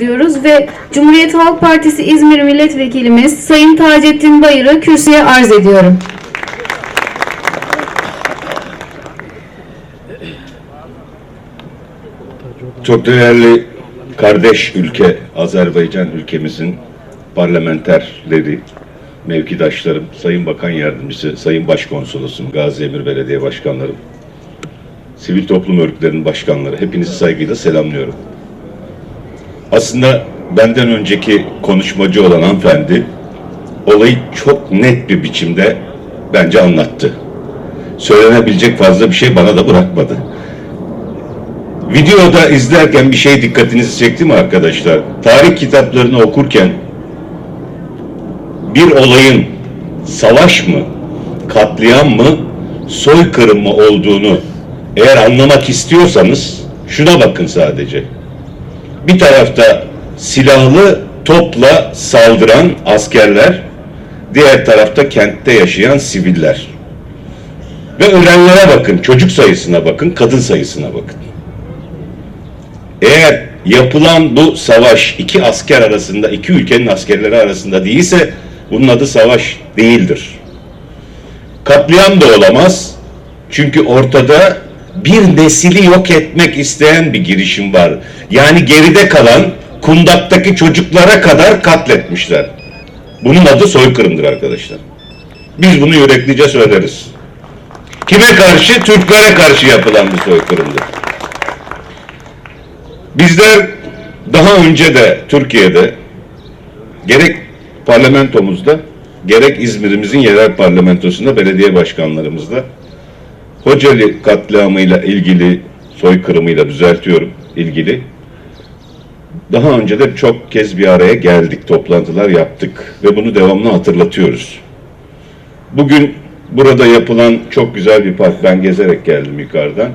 ediyoruz ve Cumhuriyet Halk Partisi İzmir Milletvekilimiz Sayın Taceddin Bayır'ı kürsüye arz ediyorum. Çok değerli kardeş ülke Azerbaycan ülkemizin parlamenterleri, mevkidaşlarım, Sayın Bakan Yardımcısı, Sayın Başkonsolosum, Gazi Emir Belediye Başkanlarım, sivil toplum örgütlerinin başkanları, hepinizi saygıyla selamlıyorum. Aslında benden önceki konuşmacı olan hanımefendi olayı çok net bir biçimde bence anlattı. Söylenebilecek fazla bir şey bana da bırakmadı. Videoda izlerken bir şey dikkatinizi çekti mi arkadaşlar? Tarih kitaplarını okurken bir olayın savaş mı, katliam mı, soykırım mı olduğunu eğer anlamak istiyorsanız şuna bakın sadece. Bir tarafta silahlı topla saldıran askerler, diğer tarafta kentte yaşayan siviller. Ve ölenlere bakın, çocuk sayısına bakın, kadın sayısına bakın. Eğer yapılan bu savaş iki asker arasında, iki ülkenin askerleri arasında değilse bunun adı savaş değildir. Katliam da olamaz. Çünkü ortada bir nesili yok etmek isteyen bir girişim var. Yani geride kalan kundaktaki çocuklara kadar katletmişler. Bunun adı soykırımdır arkadaşlar. Biz bunu yüreklice söyleriz. Kime karşı? Türklere karşı yapılan bir soykırımdır. Bizler daha önce de Türkiye'de gerek parlamentomuzda gerek İzmir'imizin yerel parlamentosunda belediye başkanlarımızda Kocaeli katliamıyla ilgili soykırımıyla düzeltiyorum ilgili daha önce de çok kez bir araya geldik, toplantılar yaptık ve bunu devamlı hatırlatıyoruz. Bugün burada yapılan çok güzel bir park, ben gezerek geldim yukarıdan.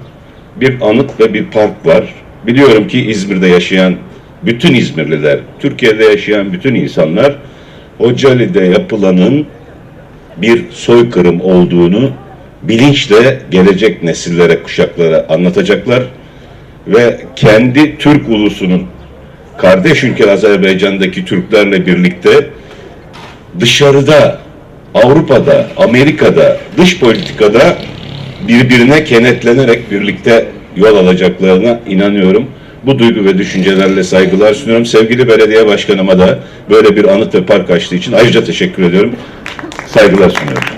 Bir anıt ve bir park var. Biliyorum ki İzmir'de yaşayan bütün İzmirliler, Türkiye'de yaşayan bütün insanlar Ocali'de yapılanın bir soykırım olduğunu bilinçle gelecek nesillere, kuşaklara anlatacaklar ve kendi Türk ulusunun kardeş ülke Azerbaycan'daki Türklerle birlikte dışarıda, Avrupa'da, Amerika'da, dış politikada birbirine kenetlenerek birlikte yol alacaklarına inanıyorum. Bu duygu ve düşüncelerle saygılar sunuyorum. Sevgili belediye başkanıma da böyle bir anıt ve park açtığı için ayrıca teşekkür ediyorum. Saygılar sunuyorum.